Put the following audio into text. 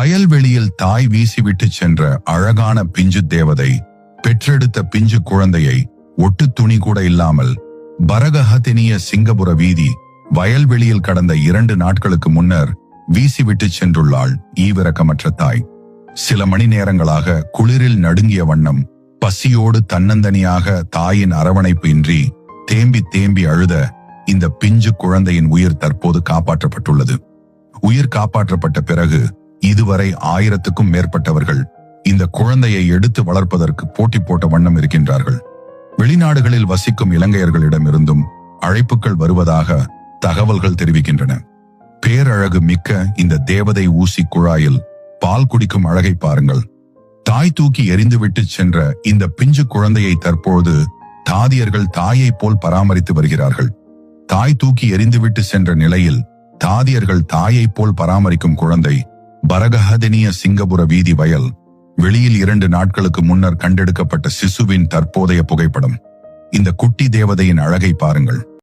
வயல்வெளியில் தாய் வீசிவிட்டு சென்ற அழகான பிஞ்சு தேவதை பெற்றெடுத்த பிஞ்சு குழந்தையை ஒட்டு துணி கூட இல்லாமல் பரகஹதினிய சிங்கபுர வீதி வயல்வெளியில் கடந்த இரண்டு நாட்களுக்கு முன்னர் வீசிவிட்டு சென்றுள்ளாள் ஈவிரக்கமற்ற தாய். சில மணி நேரங்களாக குளிரில் நடுங்கிய வண்ணம் பசியோடு தன்னந்தனியாக தாயின் அரவணைப்பு இன்றி தேம்பி தேம்பி அழுத இந்த பிஞ்சு குழந்தையின் உயிர் தற்போது காப்பாற்றப்பட்டுள்ளது. உயிர் காப்பாற்றப்பட்ட பிறகு இதுவரை ஆயிரத்துக்கும் மேற்பட்டவர்கள் இந்த குழந்தையை எடுத்து வளர்ப்பதற்கு போட்டி போட்ட வண்ணம் இருக்கின்றார்கள். வெளிநாடுகளில் வசிக்கும் இலங்கையர்களிடமிருந்தும் அழைப்புகள் வருவதாக தகவல்கள் தெரிவிக்கின்றன. பேரழகு மிக்க இந்த தேவதை ஊசி குழாயில் பால் குடிக்கும் அழகை பாருங்கள். தாய் தூக்கி எரிந்துவிட்டு சென்ற இந்த பிஞ்சு குழந்தையை தற்போது தாதியர்கள் தாயைப் போல் பராமரித்து வருகிறார்கள். தாய் தூக்கி எரிந்துவிட்டு சென்ற நிலையில் தாதியர்கள் தாயைப் போல் பராமரிக்கும் குழந்தை பரகஹதினிய சிங்கபுர வீதி வயல் வெளியில் இரண்டு நாட்களுக்கு முன்னர் கண்டெடுக்கப்பட்ட சிசுவின் தற்போதைய புகைப்படம். இந்த குட்டி தேவதையின் அழகை பாருங்கள்.